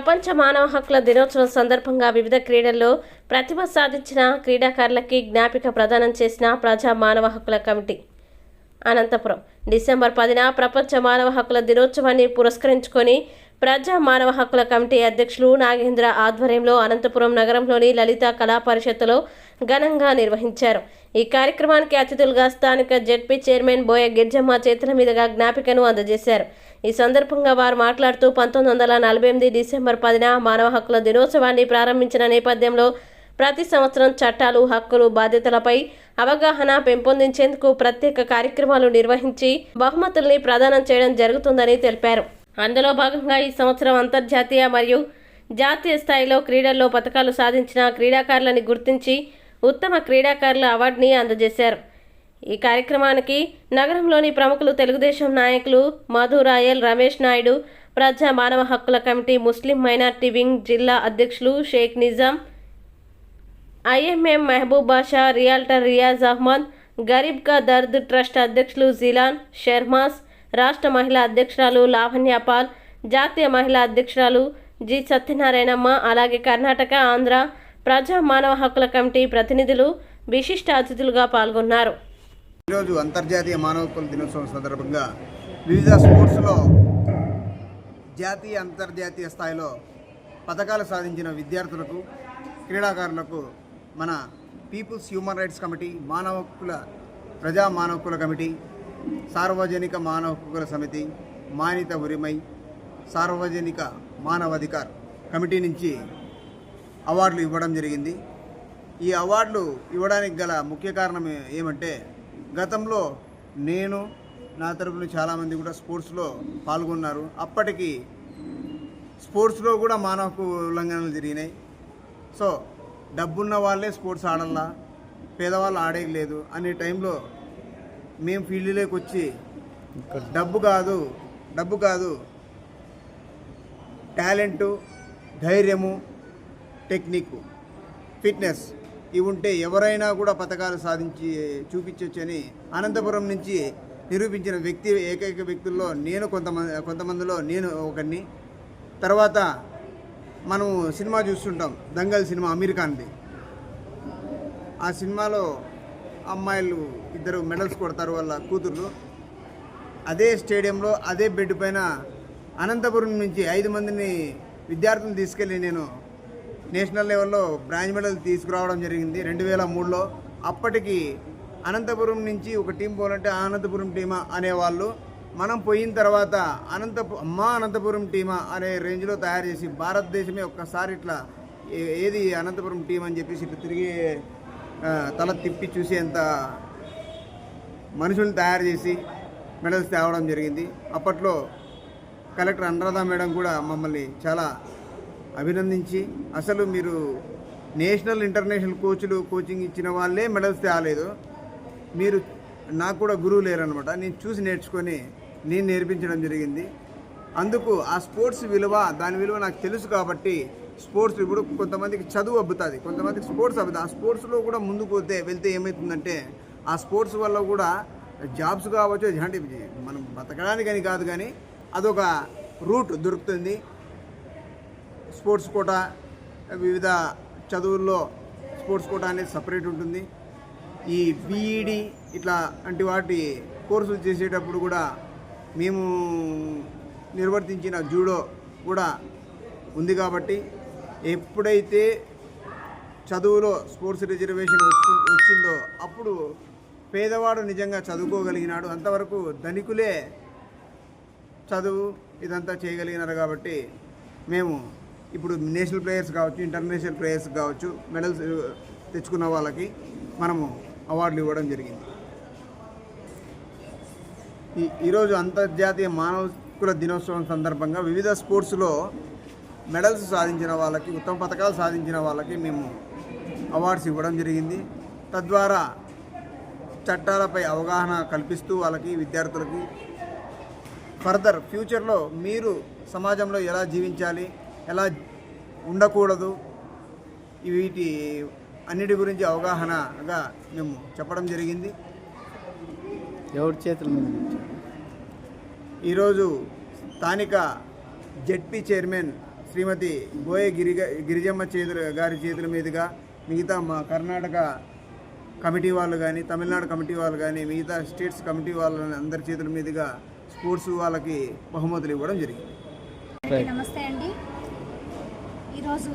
ప్రపంచ మానవ హక్కుల దినోత్సవం సందర్భంగా వివిధ క్రీడల్లో ప్రతిభ సాధించిన క్రీడాకారులకి జ్ఞాపిక ప్రదానం చేసిన ప్రజా మానవ హక్కుల కమిటీ. అనంతపురం డిసెంబర్ పదిన ప్రపంచ మానవ హక్కుల దినోత్సవాన్ని పురస్కరించుకొని ప్రజా మానవ హక్కుల కమిటీ అధ్యక్షులు నాగేంద్ర ఆధ్వర్యంలో అనంతపురం నగరంలోని లలిత కళా పరిషత్తులో ఘనంగా నిర్వహించారు. ఈ కార్యక్రమానికి అతిథులుగా స్థానిక జెడ్పీ చైర్మన్ బోయ గిర్జమ్మ చేతుల మీదుగా జ్ఞాపికను అందజేశారు. ఈ సందర్భంగా వారు మాట్లాడుతూ పంతొమ్మిది వందల నలభై ఎనిమిది డిసెంబర్ పదిన మానవ హక్కుల దినోత్సవాన్ని ప్రారంభించిన నేపథ్యంలో ప్రతి సంవత్సరం చట్టాలు హక్కులు బాధ్యతలపై అవగాహన పెంపొందించేందుకు ప్రత్యేక కార్యక్రమాలు నిర్వహించి బహుమతుల్ని ప్రదానం చేయడం జరుగుతుందని తెలిపారు. అందులో భాగంగా ఈ సంవత్సరం అంతర్జాతీయ మరియు జాతీయ స్థాయిలో క్రీడల్లో పథకాలు సాధించిన క్రీడాకారులని గుర్తించి ఉత్తమ క్రీడాకారుల అవార్డుని అందజేశారు. ఈ కార్యక్రమానికి నగరంలోని ప్రముఖులు తెలుగుదేశం నాయకులు మధు రాయల్ రమేష్ నాయుడు ప్రజా మానవ హక్కుల కమిటీ ముస్లిం మైనార్టీ వింగ్ జిల్లా అధ్యక్షులు Sheikh Nizam IMM Mahaboob Basha realtor Riyaz Ahmed Garib ka Dard trust అధ్యక్షులు జిలాన్ షెర్మాస్ రాష్ట్ర మహిళా అధ్యక్షురాలు లావణ్యపాల్ జాతీయ మహిళా అధ్యక్షురాలు జి సత్యనారాయణమ్మ అలాగే కర్ణాటక ఆంధ్ర ప్రజా మానవ హక్కుల కమిటీ ప్రతినిధులు విశిష్ట అతిథులుగా పాల్గొన్నారు. ఈరోజు అంతర్జాతీయ మానవ హక్కుల దినోత్సవం సందర్భంగా వివిధ స్పోర్ట్స్లో జాతీయ అంతర్జాతీయ స్థాయిలో పథకాలు సాధించిన విద్యార్థులకు క్రీడాకారులకు మన పీపుల్స్ హ్యూమన్ రైట్స్ కమిటీ మానవ హక్కుల ప్రజా మానవ హక్కుల కమిటీ సార్వజనిక మానవ హక్కుల సమితి మానిత ఉరిమై సార్వజనిక మానవాధికార్ కమిటీ నుంచి అవార్డులు ఇవ్వడం జరిగింది. ఈ అవార్డులు ఇవ్వడానికి గల ముఖ్య కారణం ఏమంటే గతంలో నేను నా తరపున చాలామంది కూడా స్పోర్ట్స్లో పాల్గొన్నారు. అప్పటికి స్పోర్ట్స్లో కూడా మానవ ఉల్లంఘనలు జరిగినాయి. సో డబ్బున్న వాళ్ళే స్పోర్ట్స్ ఆడల్లా పేదవాళ్ళు ఆడేది లేదు. అనే టైంలో మేము ఫీల్డ్లోకి వచ్చి డబ్బు కాదు డబ్బు కాదు టాలెంటు ధైర్యము టెక్నిక్ ఫిట్నెస్ ఇవి ఉంటే ఎవరైనా కూడా పథకాలు సాధించి చూపించవచ్చని అనంతపురం నుంచి నిరూపించిన వ్యక్తి ఏకైక వ్యక్తుల్లో నేను కొంతమంది కొంతమందిలో నేను ఒకరిని తర్వాత మనము సినిమా చూస్తుంటాం దంగల్ సినిమా అమీర్ ఖాన్ది. ఆ సినిమాలో అమ్మాయిలు ఇద్దరు మెడల్స్ కొడతారు వాళ్ళ కూతుర్లు. అదే స్టేడియంలో అదే బెడ్ పైన అనంతపురం నుంచి ఐదు మందిని విద్యార్థులను తీసుకెళ్ళి నేను నేషనల్ లెవెల్లో బ్రాంజ్ మెడల్ తీసుకురావడం జరిగింది రెండు వేల మూడులో. అప్పటికి అనంతపురం నుంచి ఒక టీం పోవాలంటే అనంతపురం టీమా అనేవాళ్ళు మనం పోయిన తర్వాత అనంతపు అమ్మా అనంతపురం టీమా అనే రేంజ్లో తయారు చేసి భారతదేశమే ఒక్కసారి ఇట్లా ఏది అనంతపురం టీం అని చెప్పేసి ఇట్లా తిరిగి తల తిప్పి చూసేంత మనుషుల్ని తయారు చేసి మెడల్స్ తేవడం జరిగింది. అప్పట్లో కలెక్టర్ అనురాధ మేడం కూడా మమ్మల్ని చాలా అభినందించి అసలు మీరు నేషనల్ ఇంటర్నేషనల్ కోచ్లు కోచింగ్ ఇచ్చిన వాళ్ళే మెడల్స్ తేలేదు. మీరు నాకు కూడా గురువు లేరనమాట నేను చూసి నేర్చుకొని నేను నేర్పించడం జరిగింది. అందుకు ఆ స్పోర్ట్స్ విలువ దాని విలువ నాకు తెలుసు కాబట్టి స్పోర్ట్స్ ఇప్పుడు కొంతమందికి చదువు అబ్బుతుంది. కొంతమందికి స్పోర్ట్స్ అబ్బుతుంది. ఆ స్పోర్ట్స్లో కూడా ముందుకు పోతే వెళ్తే ఏమవుతుందంటే ఆ స్పోర్ట్స్ వల్ల కూడా జాబ్స్ కావచ్చు అంటే మనం బతకడానికని కాదు కానీ అదొక రూట్ దొరుకుతుంది. స్పోర్ట్స్ కోట వివిధ చదువుల్లో స్పోర్ట్స్ కోట అనేది సపరేట్ ఉంటుంది. ఈ బీఈడి ఇట్లా వంటి వాటి కోర్సులు చేసేటప్పుడు కూడా మేము నిర్వర్తించిన జూడో కూడా ఉంది కాబట్టి ఎప్పుడైతే చదువులో స్పోర్ట్స్ రిజర్వేషన్ వచ్చు వచ్చిందో అప్పుడు పేదవాడు నిజంగా చదువుకోగలిగినాడు. అంతవరకు ధనికులే చదువు ఇదంతా చేయగలిగినారు కాబట్టి మేము ఇప్పుడు నేషనల్ ప్లేయర్స్ కావచ్చు ఇంటర్నేషనల్ ప్లేయర్స్ కావచ్చు మెడల్స్ తెచ్చుకున్న వాళ్ళకి మనము అవార్డులు ఇవ్వడం జరిగింది. ఈ ఈరోజు అంతర్జాతీయ మానవకుల దినోత్సవం సందర్భంగా వివిధ స్పోర్ట్స్లో మెడల్స్ సాధించిన వాళ్ళకి ఉత్తమ పథకాలు సాధించిన వాళ్ళకి మేము అవార్డ్స్ ఇవ్వడం జరిగింది. తద్వారా చట్టాలపై అవగాహన కల్పిస్తూ వాళ్ళకి విద్యార్థులకి ఫర్దర్ ఫ్యూచర్లో మీరు సమాజంలో ఎలా జీవించాలి ఎలా ఉండకూడదు? వీటి అన్నిటి గురించి అవగాహనగా మేము చెప్పడం జరిగింది. ఎవరి చేతుల? ఈరోజు స్థానిక జెడ్పీ చైర్మన్ శ్రీమతి బోయే గిరిగ గిరిజమ్మ చేతుల గారి చేతుల మీదుగా మిగతా మా కర్ణాటక కమిటీ వాళ్ళు కానీ తమిళనాడు కమిటీ వాళ్ళు కానీ మిగతా స్టేట్స్ కమిటీ వాళ్ళ అందరి చేతుల మీదుగా స్పోర్ట్స్ వాళ్ళకి బహుమతులు ఇవ్వడం జరిగింది. నమస్తే అండి. ఈరోజు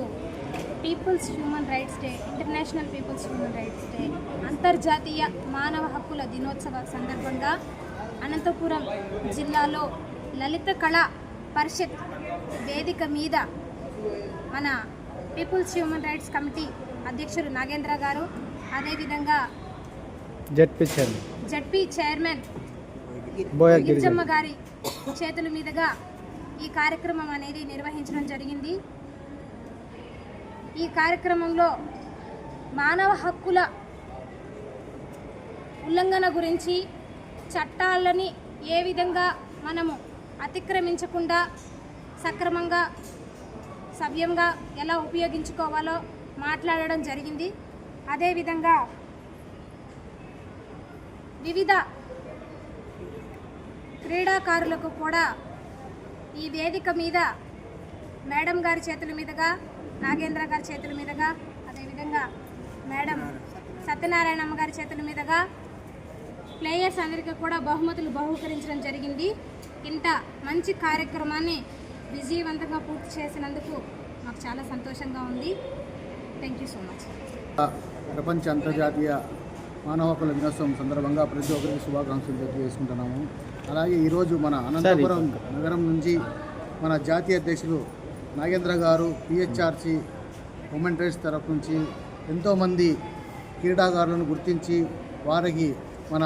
people's human rights day international people's human rights day అంతర్జాతీయ మానవ హక్కుల దినోత్సవ సందర్భంగా అనంతపురం జిల్లాలో లలిత కళా పరిషత్ వేదిక మీద మన పీపుల్స్ హ్యూమన్ రైట్స్ కమిటీ అధ్యక్షులు నాగేంద్ర గారు అదేవిధంగా ZP chairman. ZP chairman Girijamma గారి చేతుల మీదుగా ఈ కార్యక్రమం అనేది నిర్వహించడం జరిగింది. ఈ కార్యక్రమంలో మానవ హక్కుల ఉల్లంఘన గురించి చట్టాలని ఏ విధంగా మనము అతిక్రమించకుండా సక్రమంగా సవ్యంగా ఎలా ఉపయోగించుకోవాలో మాట్లాడడం జరిగింది. అదేవిధంగా వివిధ క్రీడాకారులకు కూడా ఈ వేదిక మీద మేడం గారి చేతుల మీదుగా నాగేంద్ర గారి చేతుల మీదుగా అదేవిధంగా మేడం సత్యనారాయణమ్మ గారి చేతుల మీదుగా ప్లేయర్స్ అందరికీ కూడా బహుమతులు బహుకరించడం జరిగింది. ఇంత మంచి కార్యక్రమాన్ని విజయవంతంగా పూర్తి చేసినందుకు మాకు చాలా సంతోషంగా ఉంది. థ్యాంక్ యూ సో మచ్ ప్రపంచ అంతర్జాతీయ మానవ హక్కుల దినోత్సవం సందర్భంగా ప్రతి ఒక్కరికి శుభాకాంక్షలు తెలియజేసుకుంటున్నాము. అలాగే ఈరోజు మన అనంతపురం నగరం నుంచి మన జాతీయ అధ్యక్షులు నాగేంద్ర గారు పిహెచ్ఆర్సి ఉమెన్ రైట్స్ తరఫు నుంచి ఎంతోమంది క్రీడాకారులను గుర్తించి వారికి మన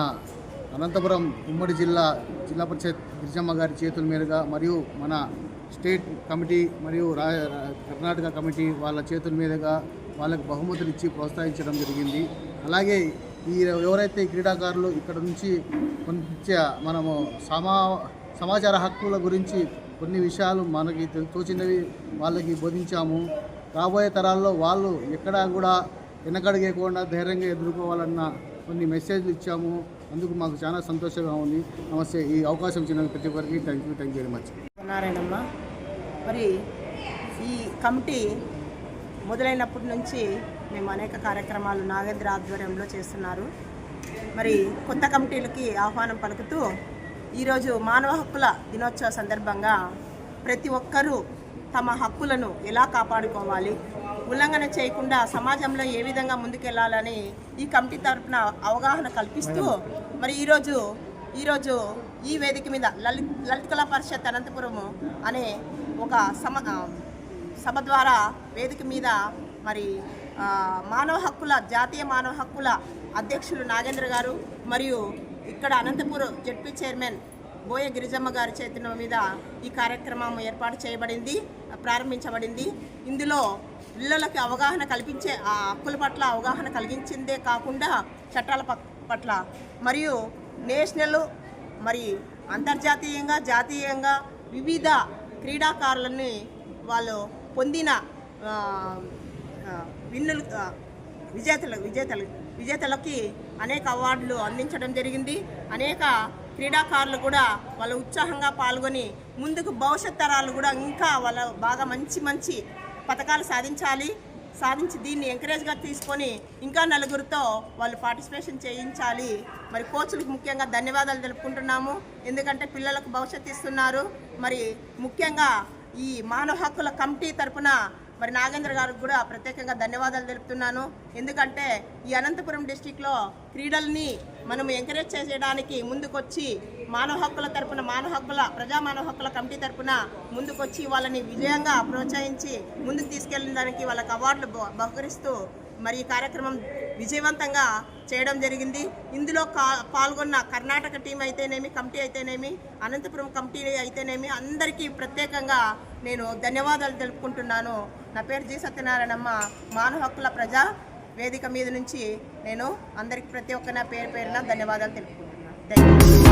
అనంతపురం ఉమ్మడి జిల్లా జిల్లా పరిషత్ గిరిజమ్మ గారి చేతుల మీదుగా మరియు మన స్టేట్ కమిటీ మరియు రా కర్ణాటక కమిటీ వాళ్ళ చేతుల మీదుగా వాళ్ళకి బహుమతులు ఇచ్చి ప్రోత్సహించడం జరిగింది. అలాగే ఈ ఎవరైతే క్రీడాకారులు ఇక్కడ నుంచి కొంచెం మనము సమా సమాచార హక్కుల గురించి కొన్ని విషయాలు మనకి తోచినవి వాళ్ళకి బోధించాము. రాబోయే తరాల్లో వాళ్ళు ఎక్కడా కూడా వెనకడిగేయకుండా ధైర్యంగా ఎదుర్కోవాలన్న కొన్ని మెసేజ్లు ఇచ్చాము. అందుకు మాకు చాలా సంతోషంగా ఉంది. నమస్తే ఈ అవకాశం ఇచ్చిన ప్రతి ఒక్కరికి thank you thank you very much Narayanamma మరి ఈ కమిటీ మొదలైనప్పటి నుంచి మేము అనేక కార్యక్రమాలు నాగేంద్ర ఆధ్వర్యంలో చేస్తున్నారు. మరి కొత్త కమిటీలకి ఆహ్వానం పలుకుతూ ఈరోజు మానవ హక్కుల దినోత్సవ సందర్భంగా ప్రతి ఒక్కరూ తమ హక్కులను ఎలా కాపాడుకోవాలి ఉల్లంఘన చేయకుండా సమాజంలో ఏ విధంగా ముందుకెళ్ళాలని ఈ కమిటీ తరపున అవగాహన కల్పిస్తూ మరి ఈరోజు ఈరోజు ఈ వేదిక మీద లలిత్ లలిత్ కళా పరిషత్ అనంతపురం అనే ఒక సమ సభ ద్వారా వేదిక మీద మరి మానవ హక్కుల జాతీయ మానవ హక్కుల అధ్యక్షులు నాగేంద్ర గారు మరియు ఇక్కడ అనంతపురం జడ్పీ చైర్మన్ బోయ గిరిజమ్మ గారి చేతుల మీద ఈ కార్యక్రమం ఏర్పాటు చేయబడింది ప్రారంభించబడింది. ఇందులో పిల్లలకి అవగాహన కల్పించే ఆ హక్కుల పట్ల అవగాహన కలిగించిందే కాకుండా చట్టాల పట్ల మరియు నేషనల్ మరి అంతర్జాతీయంగా జాతీయంగా వివిధ క్రీడాకారులని వాళ్ళు పొందిన విన్నులు విజేతలు విజేతలు విజేతలకి అనేక అవార్డులు అందించడం జరిగింది. అనేక క్రీడాకారులు కూడా వాళ్ళ ఉత్సాహంగా పాల్గొని ముందుకు భవిష్యత్ తరాలు కూడా ఇంకా వాళ్ళ బాగా మంచి మంచి పథకాలు సాధించాలి సాధించి దీన్ని ఎంకరేజ్గా తీసుకొని ఇంకా నలుగురితో వాళ్ళు పార్టిసిపేషన్ చేయించాలి. మరి కోచ్లకు ముఖ్యంగా ధన్యవాదాలు తెలుపుకుంటున్నాము. ఎందుకంటే పిల్లలకు భవిష్యత్తు ఇస్తున్నారు. మరి ముఖ్యంగా ఈ మానవ హక్కుల కమిటీ తరపున మరి నాగేంద్ర గారికి కూడా ప్రత్యేకంగా ధన్యవాదాలు తెలుపుతున్నాను. ఎందుకంటే ఈ అనంతపురం డిస్టిక్లో క్రీడల్ని మనం ఎంకరేజ్ చేయడానికి ముందుకొచ్చి మానవ హక్కుల తరపున మానవ హక్కుల ప్రజా మానవ హక్కుల కమిటీ తరపున ముందుకొచ్చి వాళ్ళని విజయంగా ప్రోత్సహించి ముందుకు తీసుకెళ్ళిన దానికి వాళ్ళకి అవార్డులు బహుకరిస్తూ మరి ఈ కార్యక్రమం విజయవంతంగా చేయడం జరిగింది. ఇందులో పాల్గొన్న కర్ణాటక టీం అయితేనేమి కమిటీ అయితేనేమి అనంతపురం కమిటీ అయితేనేమి అందరికీ ప్రత్యేకంగా నేను ధన్యవాదాలు తెలుపుకుంటున్నాను. నా పేరు జి సత్యనారాయణమ్మ మానవ హక్కుల ప్రజా వేదిక మీద నుంచి నేను అందరికి ప్రతి ఒక్క నా పేరు పేరున ధన్యవాదాలు తెలుపుకుంటున్నాను. Thank you